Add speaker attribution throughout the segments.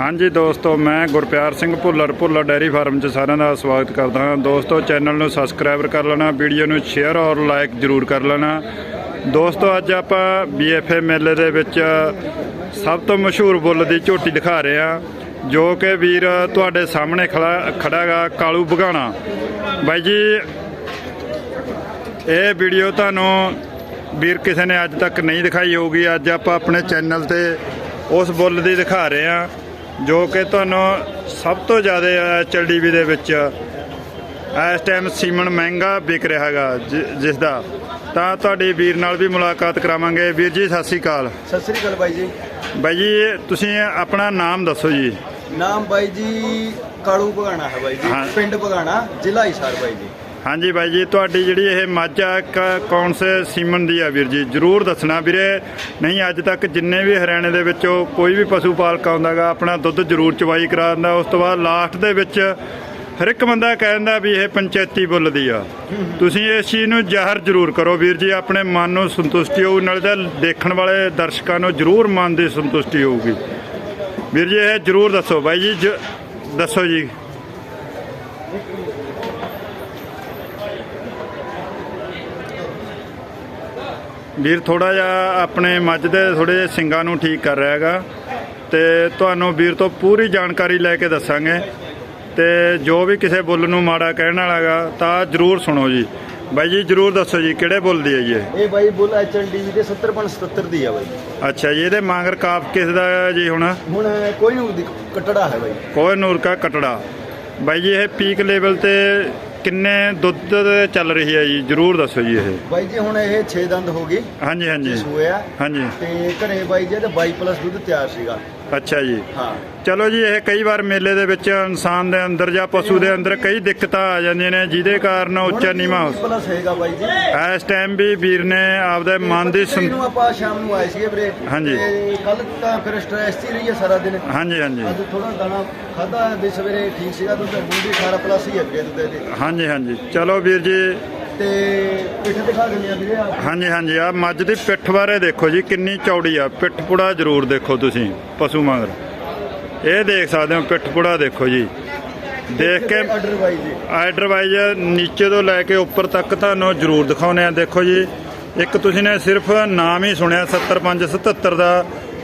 Speaker 1: ਹਾਂਜੀ ਦੋਸਤੋ, ਮੈਂ ਗੁਰਪਿਆਰ ਸਿੰਘ ਭੁੱਲਰ ਭੁੱਲਰ ਡੈਰੀ ਫਾਰਮ 'ਚ ਸਾਰਿਆਂ ਦਾ ਸਵਾਗਤ ਕਰਦਾ ਹਾਂ। ਦੋਸਤੋ, ਚੈਨਲ ਨੂੰ ਸਬਸਕ੍ਰਾਈਬ ਕਰ ਲੈਣਾ, ਵੀਡੀਓ ਨੂੰ ਸ਼ੇਅਰ ਔਰ ਲਾਈਕ ਜ਼ਰੂਰ ਕਰ ਲੈਣਾ। ਦੋਸਤੋ, ਅੱਜ ਆਪਾਂ ਬੀਐਫਏ ਮੇਲੇ ਦੇ ਵਿੱਚ ਸਭ ਤੋਂ ਮਸ਼ਹੂਰ ਬੁੱਲ ਦੀ ਝੋਟੀ ਦਿਖਾ ਰਹੇ ਹਾਂ, ਜੋ ਕਿ ਵੀਰ ਤੁਹਾਡੇ ਸਾਹਮਣੇ ਖੜਾ ਖੜਾਗਾ ਕਾਲੂ ਬਗਾਣਾ। ਬਾਈ ਜੀ, ਇਹ ਵੀਡੀਓ ਤੁਹਾਨੂੰ ਵੀਰ ਕਿਸੇ ਨੇ ਅੱਜ ਤੱਕ ਨਹੀਂ ਦਿਖਾਈ ਹੋਊਗੀ। ਅੱਜ ਆਪਾਂ ਆਪਣੇ ਚੈਨਲ ਤੇ ਉਸ ਬੁੱਲ ਦੀ ਦਿਖਾ ਰਹੇ ਹਾਂ। ਜੋ ਕਿ ਤੁਹਾਨੂੰ ਸਭ ਤੋਂ ਜ਼ਿਆਦਾ ਚਲਡੀਵੀ ਦੇ ਵਿੱਚ ਇਸ ਟਾਈਮ ਸੀਮਨ ਮਹਿੰਗਾ ਵਿਕ ਰਿਹਾ ਹੈਗਾ ਜਿਸ ਦਾ ਤਾਂ ਤੁਹਾਡੇ ਵੀਰ ਨਾਲ ਵੀ ਮੁਲਾਕਾਤ ਕਰਾਵਾਂਗੇ। ਵੀਰ ਜੀ ਸਤਿ ਸ੍ਰੀ ਅਕਾਲ।
Speaker 2: ਸਤਿ ਸ੍ਰੀ ਅਕਾਲ ਬਾਈ ਜੀ।
Speaker 1: ਬਾਈ ਜੀ ਤੁਸੀਂ ਆਪਣਾ ਨਾਮ ਦੱਸੋ ਜੀ।
Speaker 2: ਨਾਮ ਬਾਈ ਜੀ ਕਾਲੂ ਭਗਾਣਾ ਹੈ ਬਾਈ ਜੀ। ਪਿੰਡ ਭਗਾਣਾ ਜ਼ਿਲ੍ਹਾ ਹਿਸਾਰ ਬਾਈ ਜੀ।
Speaker 1: ਹਾਂਜੀ ਬਾਈ ਜੀ, ਤੁਹਾਡੀ ਜਿਹੜੀ ਇਹ ਮੱਝ ਆ ਕ- ਕੌਣ ਸੇ ਸੀਮਨ ਦੀ ਆ ਵੀਰ ਜੀ, ਜਰੂਰ ਦੱਸਣਾ ਵੀਰੇ। ਨਹੀਂ, ਅੱਜ ਤੱਕ ਜਿੰਨੇ ਵੀ ਹਰਿਆਣੇ ਦੇ ਵਿੱਚੋਂ ਕੋਈ ਵੀ ਪਸ਼ੂ ਪਾਲਕ ਆਉਂਦਾਗਾ ਆਪਣਾ ਦੁੱਧ ਜਰੂਰ ਚਵਾਈ ਕਰਾ ਦਿੰਦਾ। ਉਸ ਤੋਂ ਬਾਅਦ ਲਾਸਟ ਦੇ ਵਿੱਚ ਹਰ ਇੱਕ ਬੰਦਾ ਕਹਿੰਦਾ ਵੀ ਇਹ ਪੰਚਾਇਤੀ ਬੁੱਲ ਦੀ ਆ। ਤੁਸੀਂ ਇਸ ਚੀਜ਼ ਨੂੰ ਜ਼ਾਹਰ ਜਰੂਰ ਕਰੋ ਵੀਰ ਜੀ, ਆਪਣੇ ਮਨ ਨੂੰ ਸੰਤੁਸ਼ਟੀ ਹੋਊ, ਨਾਲੇ ਤਾਂ ਦੇਖਣ ਵਾਲੇ ਦਰਸ਼ਕਾਂ ਨੂੰ ਜਰੂਰ ਮਨ ਦੀ ਸੰਤੁਸ਼ਟੀ ਹੋਊਗੀ। ਵੀਰ ਜੀ, ਇਹ ਜਰੂਰ ਦੱਸੋ ਬਾਈ ਜੀ, ਜ- ਦੱਸੋ ਜੀ। ਵੀਰ ਥੋੜਾ ਜਿਹਾ ਆਪਣੇ ਮੱਝ ਦੇ ਥੋੜੇ ਜਿਹੇ ਸਿੰਗਾਂ ਨੂੰ ਠੀਕ ਕਰ ਰਿਹਾ ਹੈਗਾ। ਤੇ ਤੁਹਾਨੂੰ ਵੀਰ ਤੋਂ ਪੂਰੀ ਜਾਣਕਾਰੀ ਲੈ ਕੇ ਦੱਸਾਂਗੇ। ਤੇ ਜੋ ਵੀ ਕਿਸੇ ਬੁੱਲ ਨੂੰ ਮਾੜਾ ਕਹਿਣ ਵਾਲਾ ਹੈਗਾ ਤਾਂ ਜਰੂਰ ਸੁਣੋ ਜੀ। ਬਾਈ ਜੀ ਜਰੂਰ ਦੱਸੋ ਜੀ ਕਿਹੜੇ ਬੁੱਲ ਦੀ ਹੈ ਜੀ ਇਹ?
Speaker 2: ਇਹ ਬਾਈ ਬੁੱਲ ਐਚਐਨਡੀਵੀ ਦੇ 70 ਪਣ 77 ਦੀ ਆ ਬਾਈ।
Speaker 1: ਅੱਛਾ ਜੀ ਇਹਦੇ ਮਾਂਗਰ ਕਾਫ ਕਿਸ ਦਾ ਜੀ ਹੁਣ?
Speaker 2: ਹੁਣ ਕੋਈ ਨੂੰ ਦੀ ਕਟੜਾ ਹੈ ਬਾਈ।
Speaker 1: ਕੋਹ ਨੂਰ ਕਾ ਕਟੜਾ। ਬਾਈ ਜੀ ਇਹ ਪੀਕ ਲੈਵਲ ਤੇ ਕਿੰਨੇ ਦੁੱਧ ਦੇ ਚੱਲ ਰਹੀ ਹੈ ਜੀ? ਜਰੂਰ ਦੱਸੋ ਜੀ ਇਹ।
Speaker 2: ਬਾਈ ਜੀ ਹੁਣ ਇਹ 6 ਦੰਦ ਹੋ ਗਈ
Speaker 1: ਹਾਂਜੀ ਹਾਂਜੀ।
Speaker 2: ਸੂਏ ਆ।
Speaker 1: ਹਾਂਜੀ।
Speaker 2: ਤੇ ਘਰੇ ਬਾਈ ਜੀ ਇਹਦਾ 22 ਪਲੱਸ ਦੁੱਧ ਤਿਆਰ ਸੀਗਾ।
Speaker 1: ਅੱਛਾ ਜੀ।
Speaker 2: ਹਾਂ।
Speaker 1: ਚਲੋ ਜੀ ਇਹ ਕਈ ਵਾਰ ਮੇਲੇ ਦੇ ਵਿੱਚ ਇਨਸਾਨ ਦੇ ਅੰਦਰ ਜਾਂ ਪਸ਼ੂ ਦੇ ਅੰਦਰ ਕਈ ਦਿੱਕਤਾਂ ਆ ਜਾਂਦੀਆਂ ਨੇ ਜਿਹਦੇ ਕਾਰਨ ਉੱਚਾ ਨੀਵਾਂ ਹੋ
Speaker 2: ਪਲੱਸ ਹੈਗਾ ਬਾਈ ਜੀ।
Speaker 1: ਇਸ ਟਾਈਮ ਵੀ ਵੀਰ ਨੇ ਆਪਦੇ ਮਨ ਦੀ
Speaker 2: ਨੂੰ ਆਪਾਂ ਸ਼ਾਮ ਨੂੰ ਆਏ ਸੀਗੇ ਵੀਰੇ।
Speaker 1: ਹਾਂਜੀ।
Speaker 2: ਕੱਲ ਤਾਂ ਫਿਰ ਸਟ੍ਰੈਸ ਹੀ ਰਹੀ ਹੈ ਸਾਰਾ ਦਿਨ।
Speaker 1: ਹਾਂਜੀ ਹਾਂਜੀ।
Speaker 2: ਅੱਜ ਥੋੜਾ ਦਾਣਾ ਖਾਦਾ ਵੀ ਸਵੇਰੇ ਠੀਕ ਸੀਗਾ ਦੁੱਧ ਹੁਣ ਵੀ 18 ਪਲੱਸ ਹੀ ਵੀਰੇ ਦੁੱਧ ਇਹਦੇ।
Speaker 1: ਹਾਂਜੀ ਹਾਂਜੀ। ਚਲੋ ਵੀਰ ਜੀ।
Speaker 2: ਤੇ ਪਿੱਠ ਦਿਖਾ ਦਿੰਦੇ ਆ ਵੀਰੇ
Speaker 1: ਹਾਂਜੀ ਹਾਂਜੀ। ਆ ਮੱਝ ਦੀ ਪਿੱਠ ਬਾਰੇ ਦੇਖੋ ਜੀ ਕਿੰਨੀ ਚੌੜੀ ਆ। ਪਿੱਠ ਪੁੜਾ ਜ਼ਰੂਰ ਦੇਖੋ ਤੁਸੀਂ ਪਸ਼ੂ ਮਗਰ। ਇਹ ਦੇਖ ਸਕਦੇ ਹੋ ਪਿੱਠ ਪੁੜਾ ਦੇਖੋ ਜੀ। ਦੇਖ ਕੇ
Speaker 2: ਆਰਡਰ ਬਾਈ ਜੀ
Speaker 1: ਆਰਡਰ ਵਾਈਜ਼ ਨੀਚੇ ਤੋਂ ਲੈ ਕੇ ਉੱਪਰ ਤੱਕ ਤੁਹਾਨੂੰ ਜ਼ਰੂਰ ਦਿਖਾਉਨੇ ਆ। ਦੇਖੋ ਜੀ ਇੱਕ ਤੁਸੀਂ ਨੇ ਸਿਰਫ ਨਾਮ ਹੀ ਸੁਣਿਆ 7577 ਦਾ।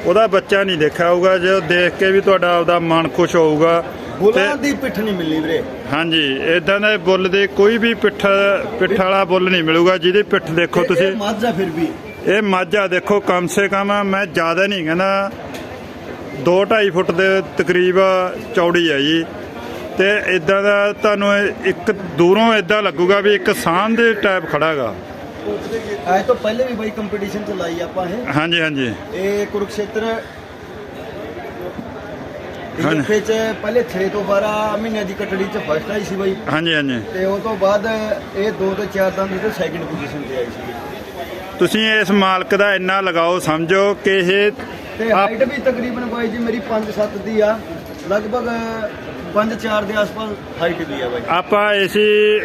Speaker 1: ਉਹਦਾ ਬੱਚਾ ਨਹੀਂ ਦੇਖਿਆ ਹੋਊਗਾ ਜੇ ਉਹ ਦੇਖ ਕੇ ਵੀ ਤੁਹਾਡਾ ਆਪਦਾ ਮਨ ਖੁਸ਼ ਹੋਊਗਾ
Speaker 2: ਬੁਲਾਂ ਦੀ ਪਿੱਠ ਨਹੀਂ ਮਿਲਣੀ ਵੀਰੇ।
Speaker 1: ਹਾਂਜੀ ਇਦਾਂ ਦੇ ਬੁੱਲ ਦੇ ਕੋਈ ਵੀ ਪਿੱਠ ਪਿੱਠ ਵਾਲਾ ਬੁੱਲ ਨਹੀਂ ਮਿਲੂਗਾ ਜਿਹਦੀ ਪਿੱਠ ਦੇਖੋ ਤੁਸੀਂ।
Speaker 2: ਇਹ ਮੱਝ ਫਿਰ ਵੀ।
Speaker 1: ਇਹ ਮਾਝਾ ਦੇਖੋ ਕਮ ਸੇ ਕਮ ਮੈਂ ਜ਼ਿਆਦਾ ਨਹੀਂ ਕਹਿੰਦਾ 2.5 ਫੁੱਟ ਦੇ ਤਕਰੀਬ ਚੌੜੀ ਹੈ ਜੀ। ਤੇ ਇਦਾਂ ਦਾ ਤੁਹਾਨੂੰ ਇੱਕ ਦੂਰੋਂ ਇਦਾਂ ਲੱਗੂਗਾ ਵੀ ਇੱਕ ਸਾਹ ਦੇ ਟਾਈਪ ਖੜਾਗਾ
Speaker 2: ਅੱਜ ਤੋਂ ਪਹਿਲੇ ਵੀ ਬਾਈ ਕੰਪੀਟੀਸ਼ਨ ਚ ਲਾਈ ਆਪਾਂ ਇਹ।
Speaker 1: ਹਾਂਜੀ ਹਾਂਜੀ।
Speaker 2: ਇਹ ਕੁਰੂਕਸ਼ੇਤਰ। ਇੱਥੇ ਚ ਪਹਿਲੇ 6 ਤੋਂ 12 ਮਹੀਨੇ ਦੀ ਕਟੜੀ ਚ ਫਸਟ ਆਈ ਸੀ ਬਾਈ।
Speaker 1: ਹਾਂਜੀ ਹਾਂਜੀ।
Speaker 2: ਤੇ ਉਸ ਤੋਂ ਬਾਅਦ ਇਹ 2 ਤੋਂ 4 ਦੰਦ ਤੇ ਸੈਕਿੰਡ ਪੋਜੀਸ਼ਨ ਤੇ ਆਈ ਸੀ।
Speaker 1: ਤੁਸੀਂ ਇਸ ਮਾਲਕ ਦਾ ਇੰਨਾ ਲਗਾਓ ਸਮਝੋ ਕਿ ਇਹ
Speaker 2: ਤੇ ਹਾਈਟ ਵੀ ਤਕਰੀਬਨ ਬਾਈ ਜੀ ਮੇਰੀ 5-7 ਦੀ ਆ। ਲਗਭਗ 5-4 ਦੇ ਆਸ-ਪਾਸ ਹਾਈਟ ਦੀ ਆ ਬਾਈ।
Speaker 1: ਆਪਾਂ ਇਸੇ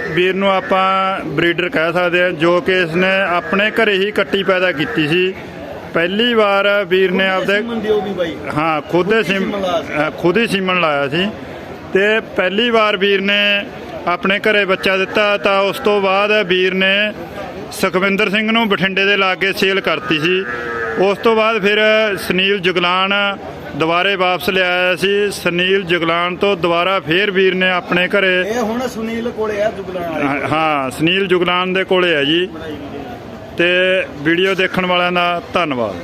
Speaker 1: ਵੀਰ ਨੂੰ ਆਪਾਂ ਬਰੀਡਰ ਕਹਿ ਸਕਦੇ ਹਾਂ ਜੋ ਕਿ ਇਸਨੇ ਆਪਣੇ ਘਰੇ ਹੀ ਕੱਟੀ ਪੈਦਾ ਕੀਤੀ ਸੀ। ਪਹਿਲੀ ਵਾਰ ਵੀਰ ਨੇ ਆਪਦੇ ਹਾਂ ਖੁਦ ਹੀ
Speaker 2: ਖੁਦ ਹੀ
Speaker 1: ਸਿਮ
Speaker 2: ਸੀਮਨ ਲਾਇਆ ਸੀ।
Speaker 1: ਅ, ਖੁਦ ਹੀ ਸੀਮਨ ਲਾਇਆ ਸੀ। ਤੇ ਪਹਿਲੀ ਵਾਰ ਵੀਰ ਨੇ ਆਪਣੇ ਘਰੇ ਬੱਚਾ ਦਿੱਤਾ ਤਾਂ ਉਸ ਤੋਂ ਬਾਅਦ ਵੀਰ ਨੇ ਸੁਖਵਿੰਦਰ ਸਿੰਘ ਨੂੰ ਬਠਿੰਡੇ ਦੇ ਲਾਗੇ ਸੇਲ ਕਰਤੀ ਸੀ। ਉਸ ਤੋਂ ਬਾਅਦ ਫਿਰ ਸੁਨੀਲ ਜੁਗਲਾਨ ਦੁਬਾਰੇ ਵਾਪਸ ਲਿਆਇਆ ਸੀ। ਸੁਨੀਲ ਜੁਗਲਾਨ ਤੋਂ ਦੁਬਾਰਾ ਫੇਰ ਵੀਰ ਨੇ ਆਪਣੇ ਘਰੇ
Speaker 2: ਇਹ ਹੁਣ ਸੁਨੀਲ ਕੋਲੇ ਆ ਜੁਗਲਾਣ ਵਾਲੇ
Speaker 1: ਹਾਂ- ਸੁਨੀਲ ਜੁਗਲਾਨ ਦੇ ਕੋਲੇ ਹੈ ਜੀ। ਤੇ ਵੀਡੀਓ ਦੇਖਣ ਵਾਲਿਆਂ ਦਾ ਧੰਨਵਾਦ।